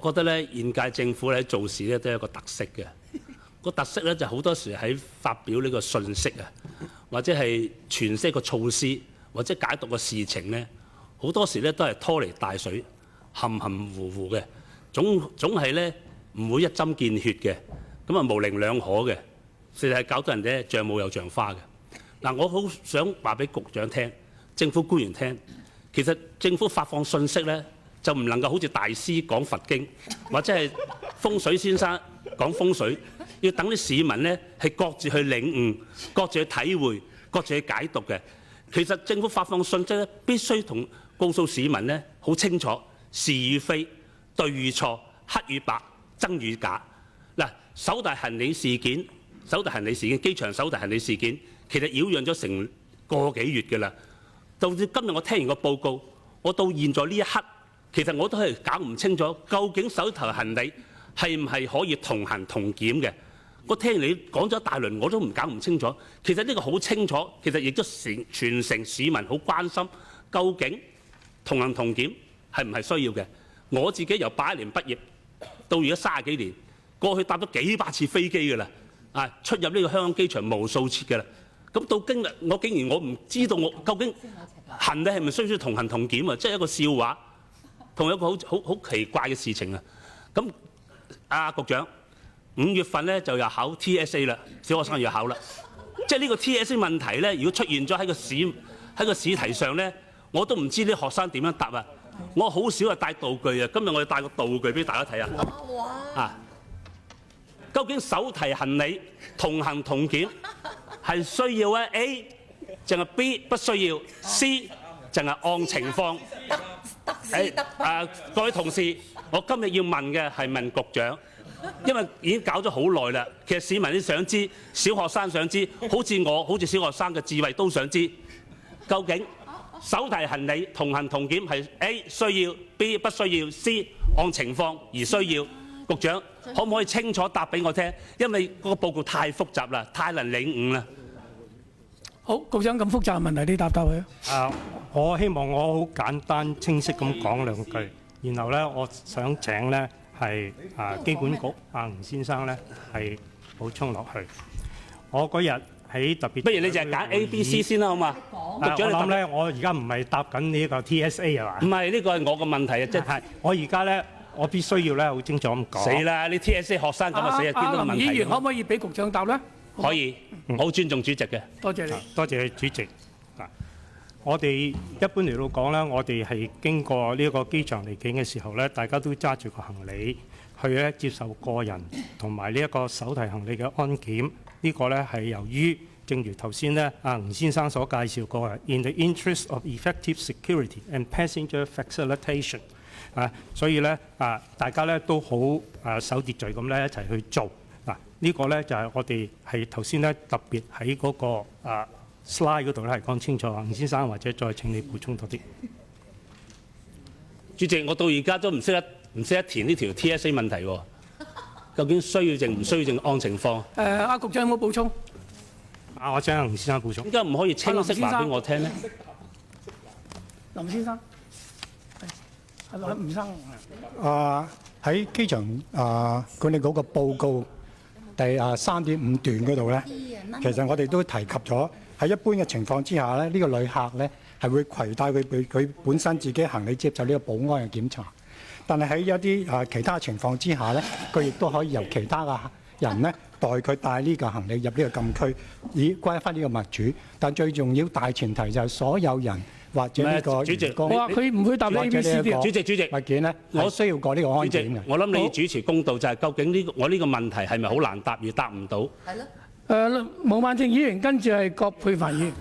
我覺得咧，現屆政府咧做事咧都有一個特色嘅。個特色咧就好多時喺發表呢個信息啊，或者係傳釋個措施，或者解讀個事情咧，好多時咧都係拖泥帶水、含含糊糊嘅，總總係咧唔會一針見血嘅，咁啊模棱兩可嘅，事實係搞到人哋咧像霧又像花嘅。嗱，我好想話俾局長聽、政府官員聽，其實政府發放信息咧。就唔能夠好似大師講佛經，或者係風水先生講風水，要等啲市民呢係各自去領悟、各自去體會、各自去解讀嘅。其實政府發放信息咧，必須同告訴市民呢好清楚是與非、對與錯、黑與白、真與假。嗱，手提行李事件、手提行李事件、機場手提行李事件，其實擾攘咗成個幾月㗎啦。到至今日我聽完個報告，我到現在呢一刻。其實我都係搞唔清楚，究竟手頭行李係唔係可以同行同檢嘅？我聽你講咗大輪，我都唔搞唔清楚。其實呢個好清楚，其實亦都成全城市民好關心，究竟同行同檢係唔係需要嘅？我自己由八一年畢業到而家三十幾年，過去搭咗幾百次飛機㗎啦，啊出入呢個香港機場無數次㗎啦。咁到今日，我竟然我唔知道我究竟行李係咪需唔需要同行同檢啊？即係一個笑話。同一個好好好奇怪嘅事情啊！咁阿局長，五月份咧就又考 TSA 啦，小學生要考啦。即係呢個 TSA 問題咧，如果出現咗喺個試喺個試題上咧，我都唔知啲學生點樣答啊！我好少係帶道具啊，今日我要帶個道具俾大家睇啊。啊！究竟手提行李同行同檢係需要咧？A 淨係 B 不需要，C 淨係按情況。誒啊！各位同事，我今日要問嘅係問局長，因為已經搞咗好耐啦。其實市民都想知，小學生想知，好似我好似小學生嘅智慧都想知，究竟手提行李同行同檢係 A 需要，B 不需要，C 按情況而需要。局長可唔可以清楚答俾我聽？因為嗰個報告太複雜啦，太難領悟啦。好，局長咁複雜嘅問題，你答答佢。啊，我希望我好簡單清晰咁講兩句，然後咧，我想請咧係啊機管局阿吳先生咧係補充落去。我嗰日喺特別，不如你就係揀 A、B、C 先啦，好嘛？局長，我諗咧，我而家唔係答緊呢個 TSA 啊嘛？唔係，呢個係我嘅問題啊，即係我而家咧，我必須要咧好清楚咁講。死啦！你 TSA 學生咁啊死啊！見到問題。林議員可唔可以俾局長答咧？可以，我好尊重主席嘅。多謝你，多謝主席。啊，我哋一般嚟到講咧，我哋係經過呢個機場離境嘅時候咧，大家都揸住個行李去咧接受個人同埋呢一個手提行李嘅安檢。呢個咧係由於正如頭先咧阿吳先生所介紹過嘅，in the interest of effective security and passenger facilitation 啊，所以咧啊，大家咧都好啊守秩序咁咧一齊去做。嗱，呢個咧就係我哋係頭先咧特別喺嗰個啊 slide 嗰度咧係講清楚，吳先生或者再請你補充多啲。主席，我到而家都唔識得唔識得填呢條 TSA 問題喎，究竟需要定唔需要定按情況？誒，阿局長有冇補充？啊，我請吳先生補充。點解唔可以清晰話俾我聽咧？林先生，係係吳生。啊，喺機場啊管理局個報告。第啊三點五段嗰度咧，其實我哋都提及咗喺一般嘅情況之下咧，呢個旅客咧係會攜帶佢佢佢本身自己行李接受呢個保安嘅檢查。但係喺一啲啊其他情況之下咧，佢亦都可以由其他嘅人咧代佢帶呢個行李入呢個禁區，以歸翻呢個物主。但最重要大前提就係所有人或者呢個主席，我話佢唔會答你 A、B、C、D。主席主席，物件咧，我需要過呢個安檢嘅。我諗你主持公道就係究竟呢個我呢個問題係咪好難答而答唔到？係咯。誒，毛孟靜議員跟住係郭佩凡議員。